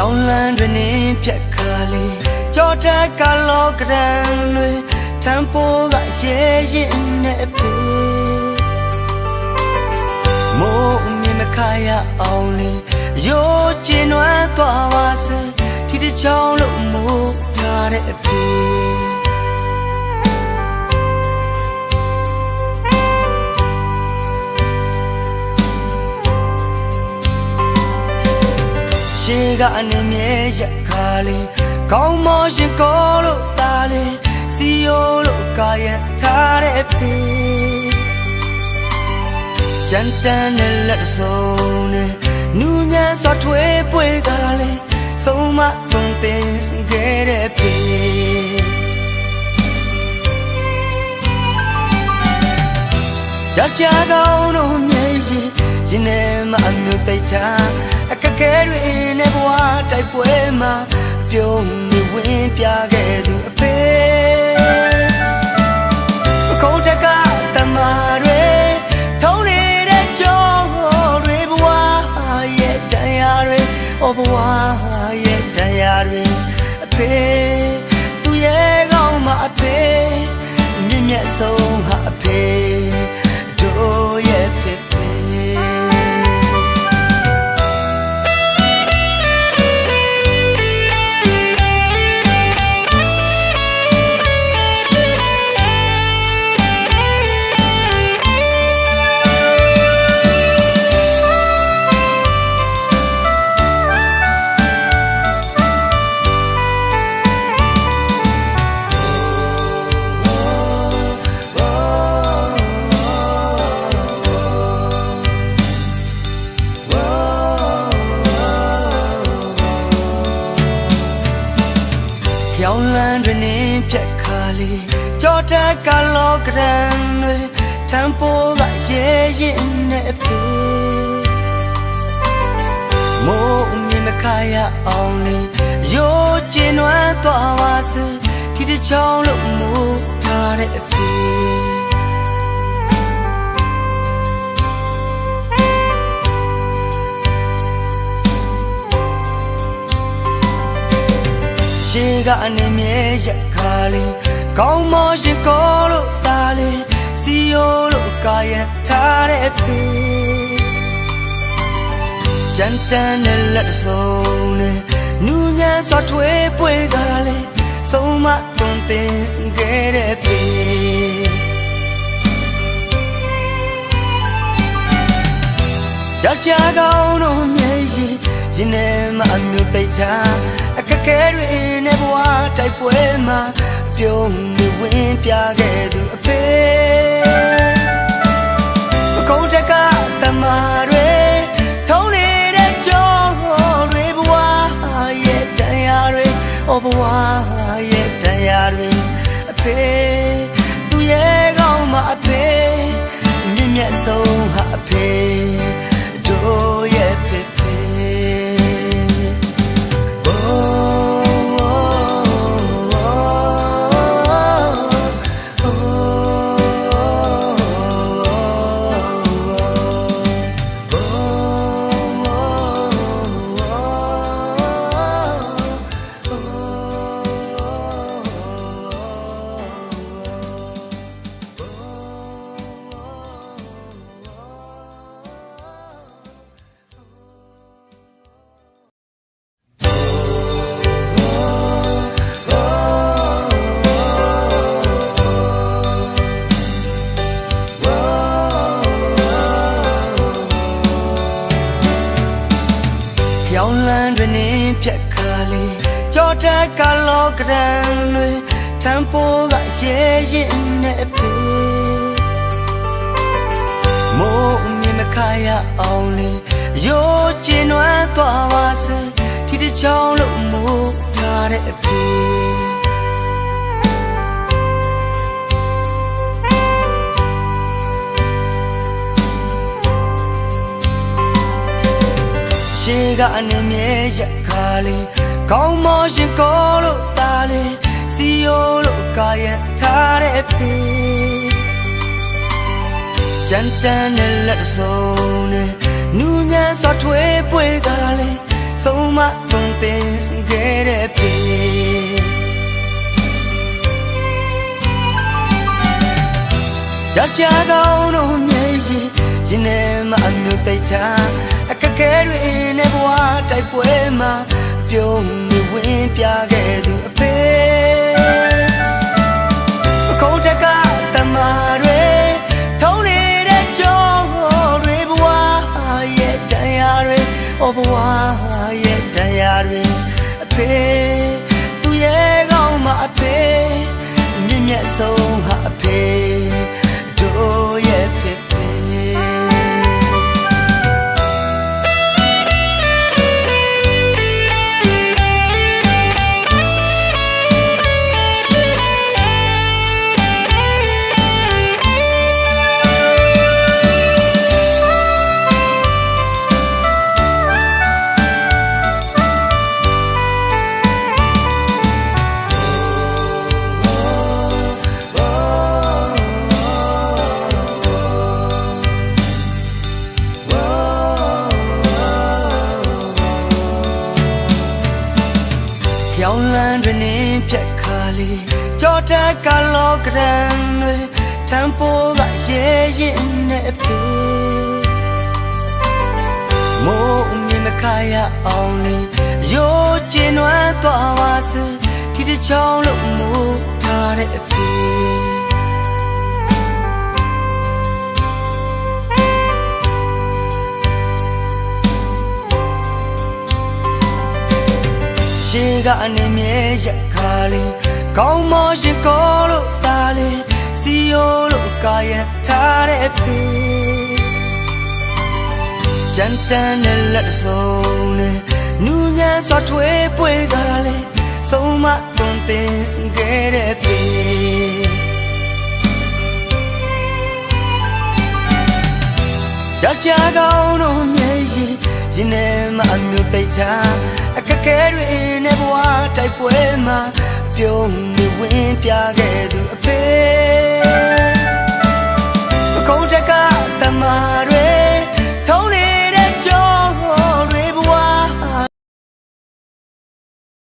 ပြောင်းလန်းတွင်နေဖြတ်ခါလေးကြောတက်ကလောကရန်တွေထံပိုးကရဲရင်နဲ့ဖေမိုးမြင်မခါရအောင်လေးရိုးကျင်နွမ်းသွားပါစေဒီတစ်ချောင်းလို့မိုးထားတဲ့အဖေ ရှေးကအနေမြဲရက်ခါလေးကောင်းမောရှင်ကိုလို့တာလေးစီယိုလို့ကာယထားတဲ့ဖေကြမ်းတမ်းတဲ့လက်စုံနဲ့နူးညံ့စွာထွေးပွေကလေးဆုံးမသွန်သင်ခဲ့တဲ့ဖေရကြကောင်းတို့မြေရင်ရင်ထဲမှာအမျိုးတိတ်တာအခက်ခဲတွေနဲ့ဘဝ တိုက်ပွဲမှာအပြုံးတွေဝင်ပြခဲ့သူအဖေအခုတက်ကတမတွေထုံးနေတဲ့ကြောတွေဘဝရဲ့တရားတွေဩဘဝရဲ့တရားတွေအဖေသူရဲ့ကောင်းမှာအဖေမြင့်မြတ်ဆုံးဟာအဖေ ပြောင်းလန်းတွင်နေဖြတ်ခါလေးကြောတက်ကလောကရန်တွေထံပိုးကရဲရင်နဲ့ဖေမိုးမြင်မခါရအောင်လေးရိုးကျင်နွမ်းသွားပါစေဒီတစ်ချောင်းလို့မိုးထားတဲ့အဖေ ကအနေမြဲရက်ခါလေးကောင်းမောရှင်ကိုလို့တာလေးစီယိုလို့ကာယထားတဲ့ဖေကြမ်းတမ်းတဲ့လက်စုံနဲ့နူးညံ့စွာထွေးပွေကလေးဆုံးမသွန်သင်ခဲ့တဲ့ဖေယောက်ျားကောင်းတို့ မြေရင်ရင်ထဲမှာအမျိုးတိတ်တာအခက်ခဲတွေနဲ့ဘဝတိုက်ပွဲမှာပြုံးနေဝင်ပြခဲ့သူအဖေ တွင်နေဖြတ်ခါလေးကြောတက်ကလောကရန်တွေထံပိုးကရဲရင်နဲ့ဖေမိုးမြင်မခါရအောင်လေးရိုးကျင်နွမ်းသွားပါစေဒီတစ်ချောင်းလို့မိုးထားတဲ့အဖေ ကအနေမြဲရက်ခါလေးကောင်းမောရှင်ကိုလို့တာလေးစီယိုလို့ကာယထားတဲ့ဖေကြမ်းတမ်းတဲ့လက်စုံနဲ့နူးညံ့စွာထွေးပွေကလေးဆုံးမသွန်သသင်ခဲ့တဲ့ဖေယောက်ျားကောင်းတို့မျက်ရည် ရင်ထဲမှာအမျိုးသိတာအခက်ခဲတွေနဲ့ဘဝတိုက်ပွဲမှာပြုံးနေဝင်ပြခဲ့သူအဖေအခုတကတမာတွေထုံးနေတဲ့ကြောတွေဘဝရဲ့တရားတွေဩဘဝရဲ့တရားတွေအဖေသူရဲ့ကောင်းမှာအဖေမြင့်မြတ်ဆုံးဟာအဖေ န်းတွင်နေပြက်ခါလေးကြောတက်ကလောကရန်တွေတန်ဖိုးကရဲရင်နဲ့ဖေမိုးမြင်မခါရအောင်လေးရိုးကျင်နွမ်းသွားပါစေဒီတစ်ချောင်းလုံးမူထားတဲ့အဖေ ရှေးကအနေမြဲရခါလေးကောင်းမောရှင်ကိုလို့တာလေးစီယိုလို့ကာယံထားတဲ့ဖေကြမ်းတမ်းတဲ့လက်စုံနဲ့နူးညံ့စွာထွေးပွေတာလေးဆုံးမတွင်တင်ခဲ့တဲ့ဖေယောက်ျားကောင်းတို့မျက်ရည်ရင်ထဲမှာအမျိုးသိတာအခ ကဲတွေနဲ့ဘဝတိုက်ပွဲမှာပြုံးနေဝင်ပြခဲ့သူအဖေ